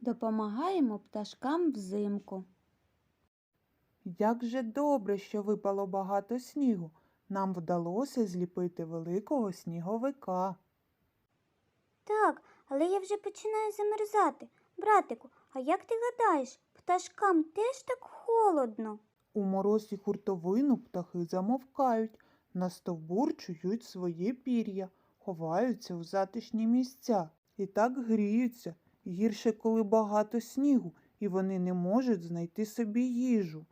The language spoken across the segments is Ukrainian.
допомагаємо пташкам взимку. Як же добре, що випало багато снігу. Нам вдалося зліпити великого сніговика. Так, але я вже починаю замерзати. Братику, а як ти гадаєш, пташкам теж так холодно? У мороз і хуртовину птахи замовкають, настовбурчують своє пір'я, ховаються в затишні місця і так гріються. Гірше, коли багато снігу, і вони не можуть знайти собі їжу.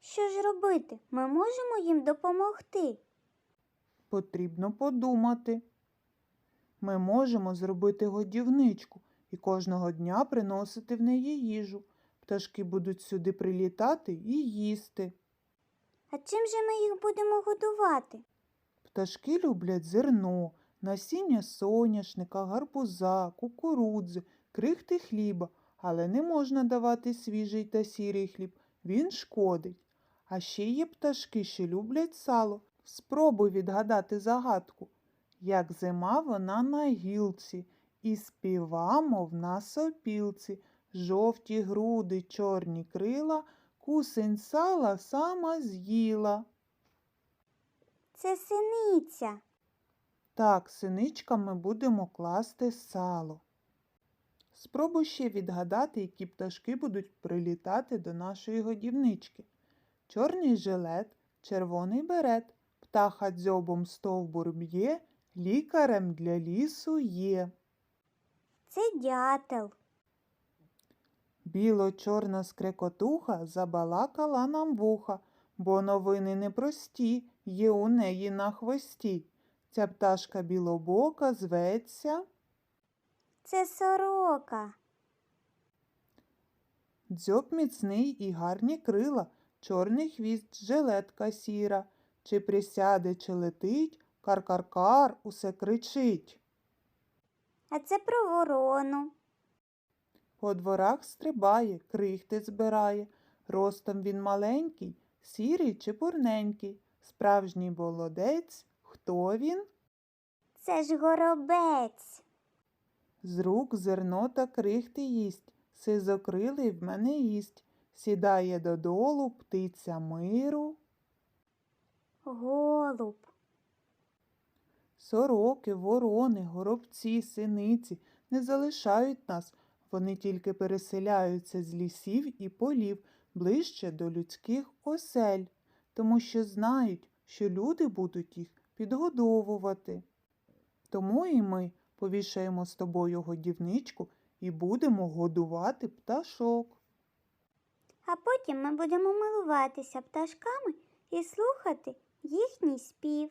Що ж робити? Ми можемо їм допомогти. Потрібно подумати. Ми можемо зробити годівничку і кожного дня приносити в неї їжу. Пташки будуть сюди прилітати і їсти. А чим же ми їх будемо годувати? Пташки люблять зерно, насіння соняшника, гарбуза, кукурудзи, крихти хліба, але не можна давати свіжий та сірий хліб, він шкодить. А ще є пташки, що люблять сало. Спробуй відгадати загадку. Як зима вона на гілці, і співа, мов на сопілці, жовті груди, чорні крила, кусень сала сама з'їла. Це синиця. Так, синичками будемо класти сало. Спробуй ще відгадати, які пташки будуть прилітати до нашої годівнички. Чорний жилет, червоний берет, птаха дзьобом стовбур б'є, лікарем для лісу є. Це дятел. Біло-чорна скрекотуха забалакала нам вуха, бо новини непрості є у неї на хвості. Ця пташка білобока зветься. Це сорока. Дзьоб міцний і гарні крила, чорний хвіст, жилетка сіра. Чи присяде, чи летить, кар-кар-кар усе кричить. А це про ворону. По дворах стрибає, крихти збирає. Ростом він маленький, сірий чи пурненький. Справжній молодець. Хто він? Це ж горобець. З рук зерно та крихти їсть, сизокрилий в мене їсть. Сідає додолу птиця миру. Голуб. Сороки, ворони, горобці, синиці не залишають нас. Вони тільки переселяються з лісів і полів ближче до людських осель, тому що знають, що люди будуть їх підгодовувати. Тому і ми повішаємо з тобою годівничку і будемо годувати пташок. А потім ми будемо милуватися пташками і слухати їхній спів.